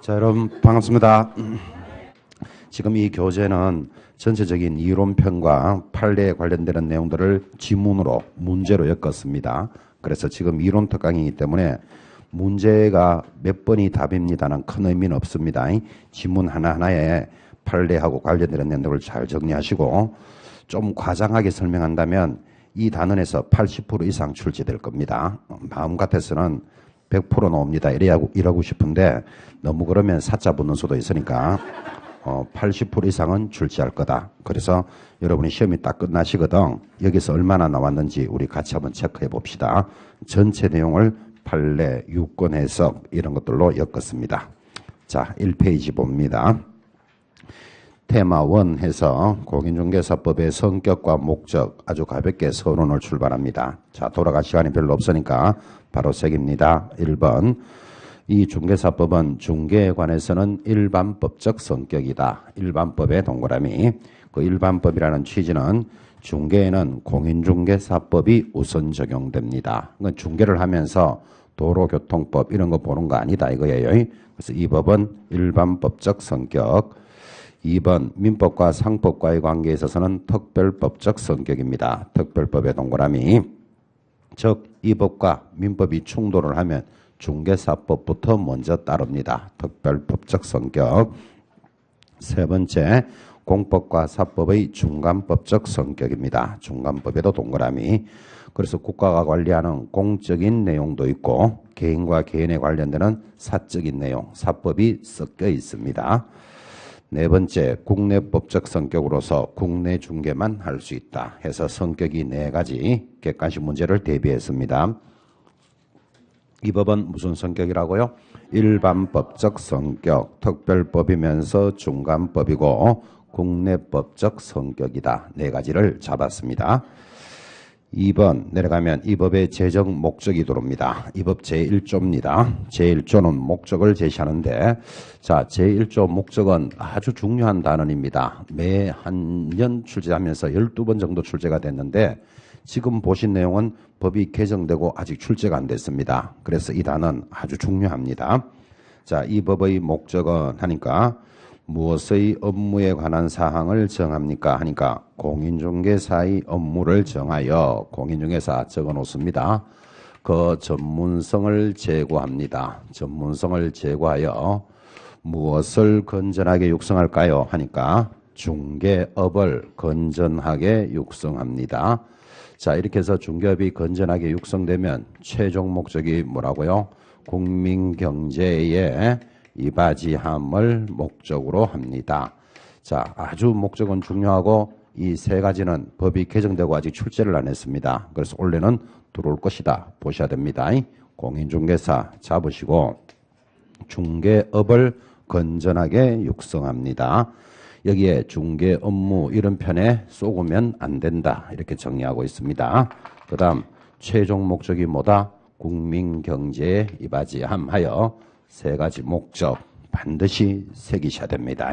자, 여러분 반갑습니다. 지금 이 교재는 전체적인 이론편과 판례에 관련되는 내용들을 지문으로 문제로 엮었습니다. 그래서 지금 이론 특강이기 때문에 문제가 몇 번이 답입니다는 큰 의미는 없습니다. 지문 하나하나에 판례하고 관련되는 내용들을 잘 정리하시고 좀 과장하게 설명한다면 이 단원에서 80% 이상 출제될 겁니다. 마음 같아서는 100% 나옵니다. 이래고, 이러고 싶은데 너무 그러면 사자 붙는 수도 있으니까 어, 80% 이상은 출제할 거다. 그래서 여러분이 시험이 딱 끝나시거든. 여기서 얼마나 나왔는지 우리 같이 한번 체크해 봅시다. 전체 내용을 판례, 유권 해석 이런 것들로 엮었습니다. 자, 1페이지 봅니다. 테마 1 해서 공인중개사법의 성격과 목적 아주 가볍게 서론을 출발합니다. 자, 돌아갈 시간이 별로 없으니까 바로 색입니다. 1번. 이 중개사법은 중개에 관해서는 일반법적 성격이다. 일반법의 동그라미. 그 일반법이라는 취지는 중개에는 공인중개사법이 우선 적용됩니다. 그건 중개를 하면서 도로교통법 이런 거 보는 거 아니다 이거예요. 그래서 이 법은 일반법적 성격. 2번 민법과 상법과의 관계에 있어서는 특별법적 성격입니다. 특별법의 동그라미. 즉 이 법과 민법이 충돌을 하면 중개사법부터 먼저 따릅니다. 특별법적 성격. 세 번째 공법과 사법의 중간법적 성격입니다. 중간법에도 동그라미. 그래서 국가가 관리하는 공적인 내용도 있고 개인과 개인에 관련되는 사적인 내용, 사법이 섞여 있습니다. 네 번째, 국내법적 성격으로서 국내 중개만 할 수 있다 해서 성격이 네 가지 객관식 문제를 대비했습니다. 이 법은 무슨 성격이라고요? 일반법적 성격, 특별법이면서 중간법이고 국내법적 성격이다. 네 가지를 잡았습니다. 2번 내려가면 이 법의 제정 목적이 들어옵니다. 이 법 제1조입니다. 제1조는 목적을 제시하는데 자 제1조 목적은 아주 중요한 단원입니다. 매 한 년 출제하면서 12번 정도 출제가 됐는데 지금 보신 내용은 법이 개정되고 아직 출제가 안 됐습니다. 그래서 이 단원 아주 중요합니다. 자, 이 법의 목적은 하니까 무엇의 업무에 관한 사항을 정합니까? 하니까 공인중개사의 업무를 정하여 공인중개사 적어 놓습니다. 그 전문성을 제고합니다. 전문성을 제고하여 무엇을 건전하게 육성할까요? 하니까 중개업을 건전하게 육성합니다. 자, 이렇게 해서 중개업이 건전하게 육성되면 최종 목적이 뭐라고요? 국민 경제에 이바지함을 목적으로 합니다. 자, 아주 목적은 중요하고 이 세 가지는 법이 개정되고 아직 출제를 안 했습니다. 그래서 원래는 들어올 것이다. 보셔야 됩니다. 공인중개사 잡으시고 중개업을 건전하게 육성합니다. 여기에 중개 업무 이런 편에 쏘으면 안 된다. 이렇게 정리하고 있습니다. 그 다음 최종 목적이 뭐다? 국민 경제에 이바지함 하여 세 가지 목적 반드시 새기셔야 됩니다.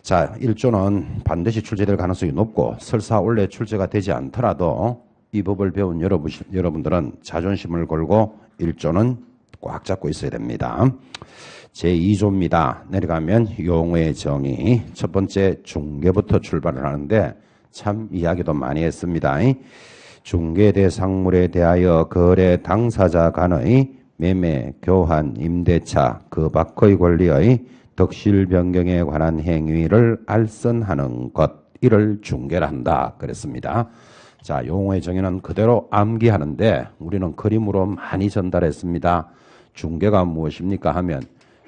자, 1조는 반드시 출제될 가능성이 높고 설사 원래 출제가 되지 않더라도 이 법을 배운 여러분, 여러분들은 자존심을 걸고 1조는 꽉 잡고 있어야 됩니다. 제2조입니다. 내려가면 용어의 정의. 첫 번째 중개부터 출발을 하는데 참 이야기도 많이 했습니다. 중개 대상물에 대하여 거래 당사자 간의 매매, 교환, 임대차, 그 밖의 권리의 덕실 변경에 관한 행위를 알선하는 것, 이를 중개한다. 그랬습니다. 자, 용어의 정의는 그대로 암기하는데 우리는 그림으로 많이 전달했습니다. 중개가 무엇입니까 하면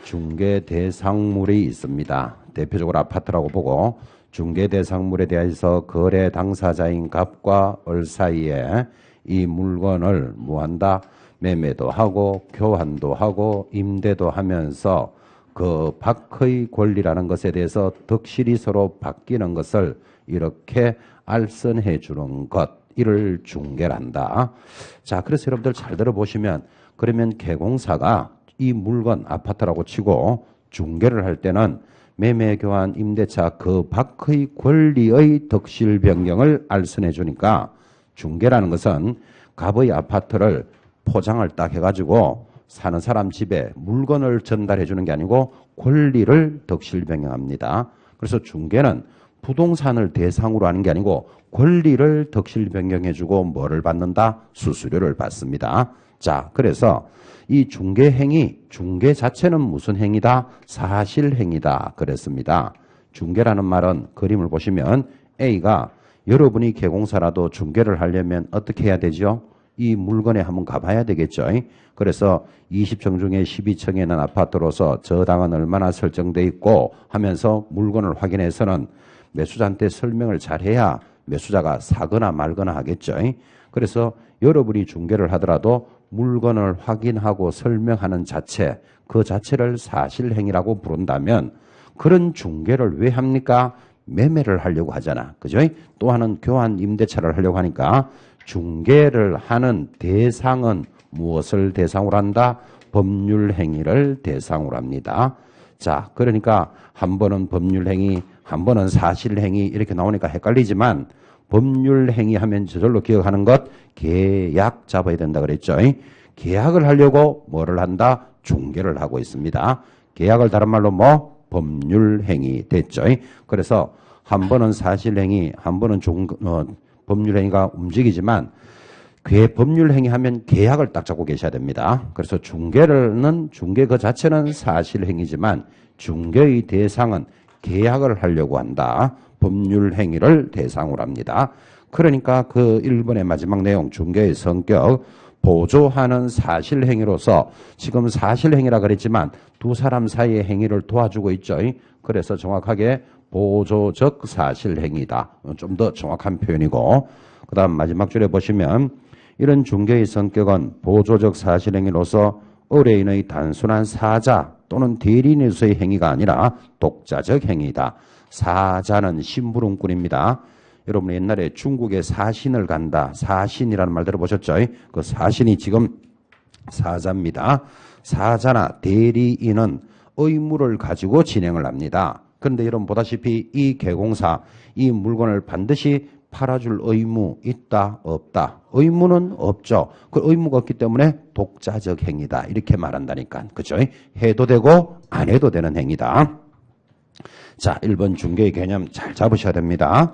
중개 대상물이 있습니다. 대표적으로 아파트라고 보고 중개 대상물에 대해서 거래 당사자인 갑과 을 사이에 이 물건을 무한다 매매도 하고 교환도 하고 임대도 하면서 그 밖의 권리라는 것에 대해서 덕실이 서로 바뀌는 것을 이렇게 알선해 주는 것 이를 중개한다. 자, 그래서 여러분들 잘 들어보시면 그러면 개공사가 이 물건 아파트라고 치고 중개를 할 때는 매매 교환 임대차 그 밖의 권리의 덕실 변경을 알선해 주니까 중개라는 것은 갑의 아파트를 포장을 딱 해가지고 사는 사람 집에 물건을 전달해 주는 게 아니고 권리를 덕실 변경합니다. 그래서 중개는 부동산을 대상으로 하는 게 아니고 권리를 덕실 변경해 주고 뭐를 받는다? 수수료를 받습니다. 자, 그래서 이 중개 행위, 중개 자체는 무슨 행위다? 사실 행위다. 그랬습니다. 중개라는 말은 그림을 보시면 A가 여러분이 개공사라도 중개를 하려면 어떻게 해야 되죠? 이 물건에 한번 가봐야 되겠죠. 그래서 20층 중에 12층에 있는 아파트로서 저당은 얼마나 설정돼 있고 하면서 물건을 확인해서는 매수자한테 설명을 잘해야 매수자가 사거나 말거나 하겠죠. 그래서 여러분이 중개를 하더라도 물건을 확인하고 설명하는 자체, 그 자체를 사실행위라고 부른다면 그런 중개를 왜 합니까? 매매를 하려고 하잖아. 그죠? 또 하나는 교환 임대차를 하려고 하니까 중개를 하는 대상은 무엇을 대상으로 한다? 법률 행위를 대상으로 합니다. 자, 그러니까 한 번은 법률 행위, 한 번은 사실 행위 이렇게 나오니까 헷갈리지만 법률 행위 하면 저절로 기억하는 것 계약 잡아야 된다 그랬죠. 계약을 하려고 뭐를 한다? 중개를 하고 있습니다. 계약을 다른 말로 뭐 법률 행위 됐죠. 그래서 한 번은 사실 행위, 한 번은 중, 어, 법률 행위가 움직이지만 그 법률 행위하면 계약을 딱 잡고 계셔야 됩니다. 그래서 중개는 중개 그 자체는 사실 행위지만 중개의 대상은 계약을 하려고 한다. 법률 행위를 대상으로 합니다. 그러니까 그 1번의 마지막 내용 중개의 성격 보조하는 사실 행위로서 지금 사실 행위라 그랬지만 두 사람 사이의 행위를 도와주고 있죠. 그래서 정확하게 보조적 사실 행위다. 좀 더 정확한 표현이고 그 다음 마지막 줄에 보시면 이런 중개의 성격은 보조적 사실 행위로서 의뢰인의 단순한 사자 또는 대리인으로서의 행위가 아니라 독자적 행위다. 사자는 심부름꾼입니다. 여러분 옛날에 중국에 사신을 간다. 사신이라는 말 들어보셨죠? 그 사신이 지금 사자입니다. 사자나 대리인은 의무를 가지고 진행을 합니다. 그런데 여러분 보다시피 이 개공사 이 물건을 반드시 팔아줄 의무 있다 없다? 의무는 없죠. 그 의무가 없기 때문에 독자적 행위다. 이렇게 말한다니까. 그죠? 해도 되고 안 해도 되는 행위다. 자 1번 중개의 개념 잘 잡으셔야 됩니다.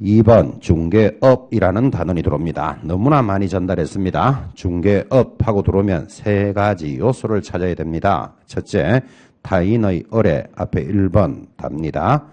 2번 중개업이라는 단원이 들어옵니다. 너무나 많이 전달했습니다. 중개업하고 들어오면 세 가지 요소를 찾아야 됩니다. 첫째, 타인의 의뢰 앞에 1번 답니다.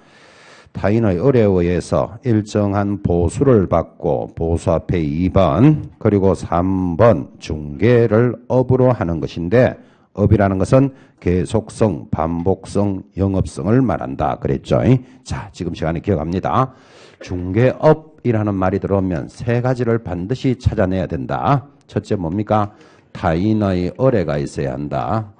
타인의 의뢰에 의해서 일정한 보수를 받고 보수 앞에 2번 그리고 3번 중개를 업으로 하는 것인데 업이라는 것은 계속성, 반복성, 영업성을 말한다 그랬죠. 자, 지금 시간에 기억합니다. 중개업이라는 말이 들어오면 세 가지를 반드시 찾아내야 된다. 첫째 뭡니까? 타인의 의뢰가 있어야 한다.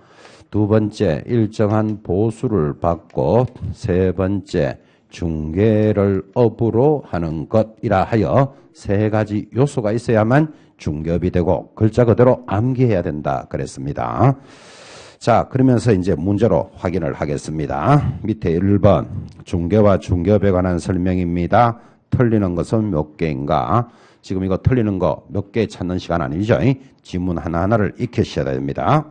두 번째 일정한 보수를 받고 세 번째 중개를 업으로 하는 것이라 하여 세 가지 요소가 있어야만 중개업이 되고 글자 그대로 암기해야 된다 그랬습니다. 자 그러면서 이제 문제로 확인을 하겠습니다. 밑에 1번 중개와 중개업에 관한 설명입니다. 틀리는 것은 몇 개인가? 지금 이거 틀리는 거 몇 개 찾는 시간 아니죠? 지문 하나하나를 익히셔야 됩니다.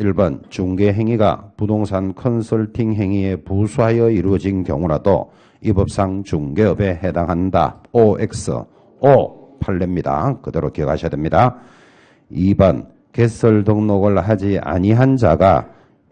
1번 중개 행위가 부동산 컨설팅 행위에 부수하여 이루어진 경우라도 이 법상 중개업에 해당한다. OX, O 판례입니다. 그대로 기억하셔야 됩니다. 2번 개설 등록을 하지 아니한 자가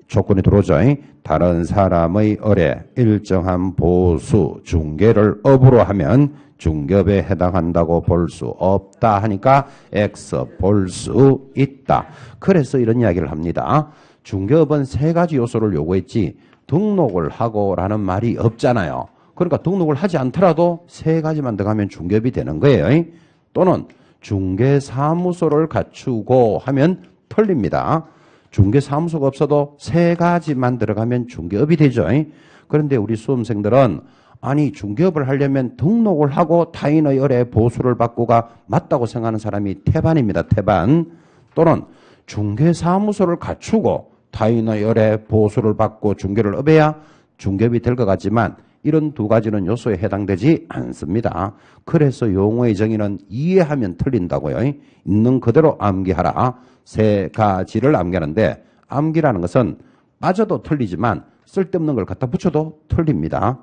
조건이 들어오죠. 다른 사람의 의뢰 일정한 보수 중개를 업으로 하면 중개업에 해당한다고 볼 수 없다 하니까 X 볼 수 있다. 그래서 이런 이야기를 합니다. 중개업은 세 가지 요소를 요구했지 등록을 하고라는 말이 없잖아요. 그러니까 등록을 하지 않더라도 세 가지만 더가면 중개업이 되는 거예요. 또는 중개사무소를 갖추고 하면 틀립니다. 중개사무소가 없어도 세 가지만 들어가면 중개업이 되죠. 그런데 우리 수험생들은 아니 중개업을 하려면 등록을 하고 타인의 의뢰 보수를 받고가 맞다고 생각하는 사람이 태반입니다. 태반 또는 중개사무소를 갖추고 타인의 의뢰 보수를 받고 중개를 업해야 중개업이 될 것 같지만 이런 두 가지는 요소에 해당되지 않습니다. 그래서 용어의 정의는 이해하면 틀린다고요. 있는 그대로 암기하라. 세 가지를 암기하는데 암기라는 것은 빠져도 틀리지만 쓸데없는 걸 갖다 붙여도 틀립니다.